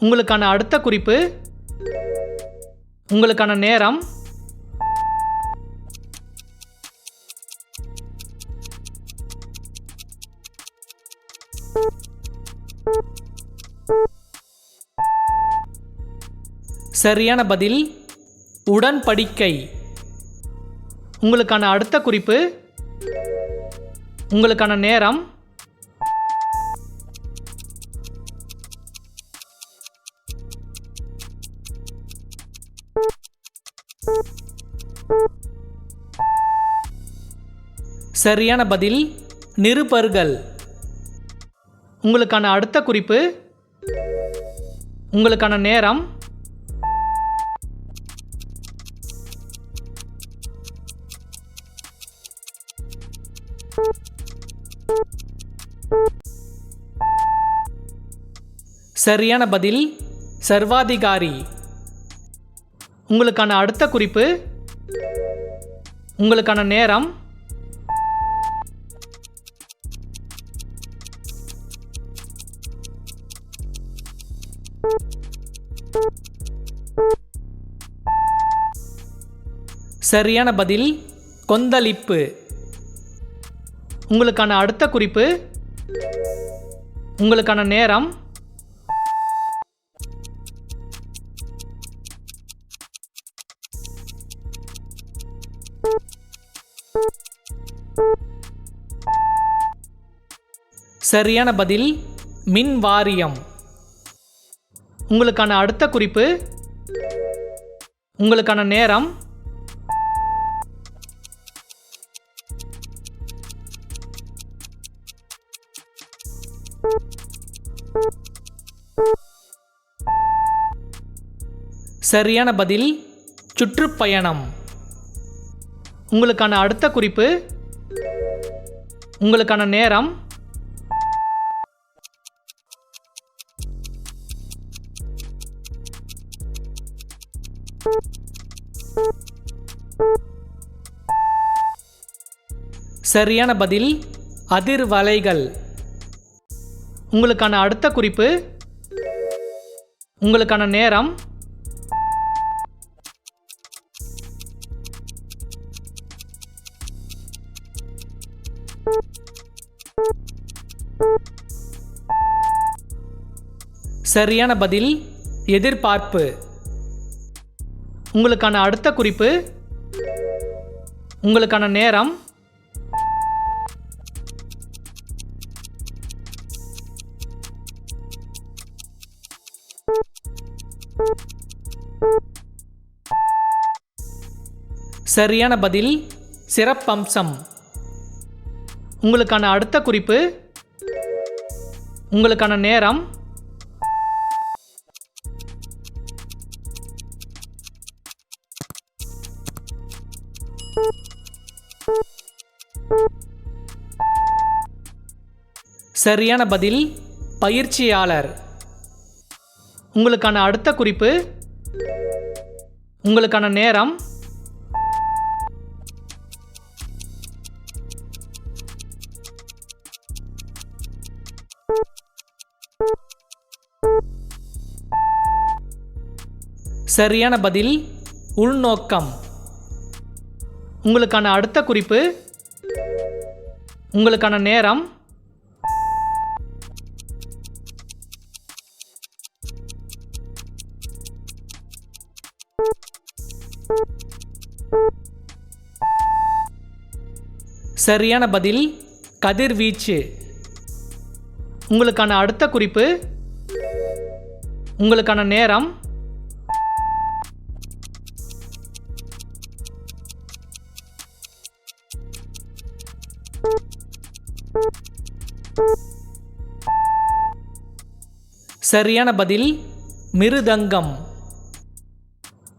உங்களுக்கான அடுத்த குறிப்பு உங்களுக்கான நேரம் சரியான பதில் உடன்படிக்கை. உங்களுக்கான அடுத்த குறிப்பு உங்களுக்கான நேரம் சரியான பதில் நிருபர்கள். உங்களுக்கான அடுத்த குறிப்பு உங்களுக்கான நேரம். சரியான பதில் சர்வாதிகாரி. உங்களுக்கான அடுத்த குறிப்பு உங்களுக்கான நேரம். சரியான பதில் கொந்தளிப்பு. உங்களுக்கான அடுத்த குறிப்பு உங்களுக்கான நேரம். சரியான பதில் மின் வாரியம் உங்களுக்கான அடுத்த குறிப்பு உங்களுக்கான நேரம். சரியான பதில் சுற்றுப்பயணம். உங்களுக்கான அடுத்த குறிப்பு உங்களுக்கான நேரம். சரியான பதில் அதிர்வலைகள். உங்களுக்கான அடுத்த குறிப்பு உங்களுக்கான நேரம். சரியான பதில் எதிர்பார்ப்பு. உங்களுக்கான அடுத்த குறிப்பு உங்களுக்கான நேரம். சரியான பதில் சிறப்பம்சம். உங்களுக்கான அடுத்த குறிப்பு உங்களுக்கான நேரம் சரியான பதில் பயிற்சியாளர். உங்களுக்கான அடுத்த குறிப்பு உங்களுக்கான நேரம். சரியான பதில் உள்நோக்கம். உங்களுக்கான அடுத்த குறிப்பு உங்களுக்கான நேரம். சரியான பதில் கதிர்வீச்சு உங்களுக்கான அடுத்த குறிப்பு உங்களுக்கான நேரம். சரியான பதில் மிருதங்கம்.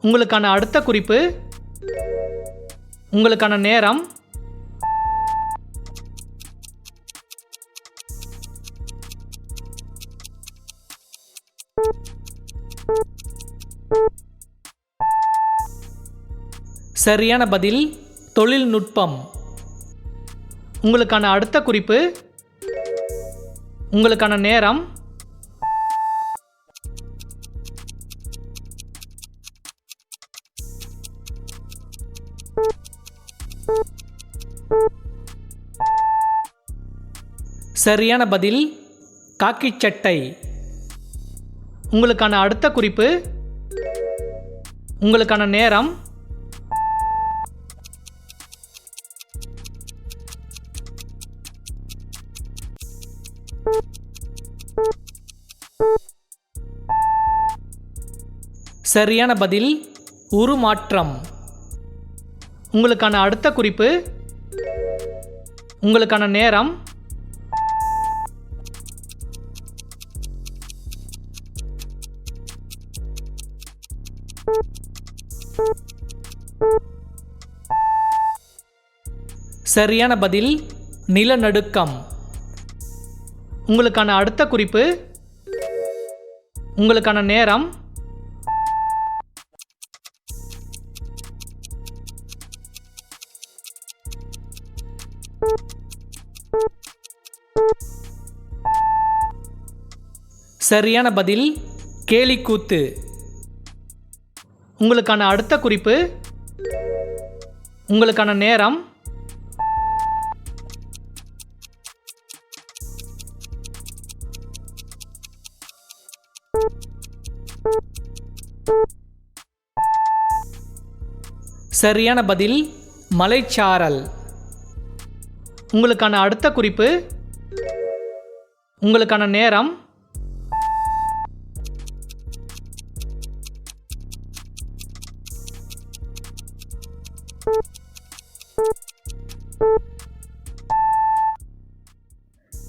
உங்களுக்கான அடுத்த குறிப்பு உங்களுக்கான நேரம். சரியான பதில் தொழில்நுட்பம். உங்களுக்கான அடுத்த குறிப்பு உங்களுக்கான நேரம். சரியான பதில் காக்கி சட்டை. உங்களுக்கான அடுத்த குறிப்பு உங்களுக்கான நேரம். சரியான பதில் உருமாற்றம். உங்களுக்கான அடுத்த குறிப்பு உங்களுக்கான நேரம். சரியான பதில் நிலநடுக்கம். உங்களுக்கான அடுத்த குறிப்பு உங்களுக்கான நேரம். சரியான பதில் கேலிக்கூத்து உங்களுக்கான அடுத்த குறிப்பு உங்களுக்கான நேரம். சரியான பதில் மலைச்சாரல். உங்களுக்கான அடுத்த குறிப்பு உங்களுக்கான நேரம்.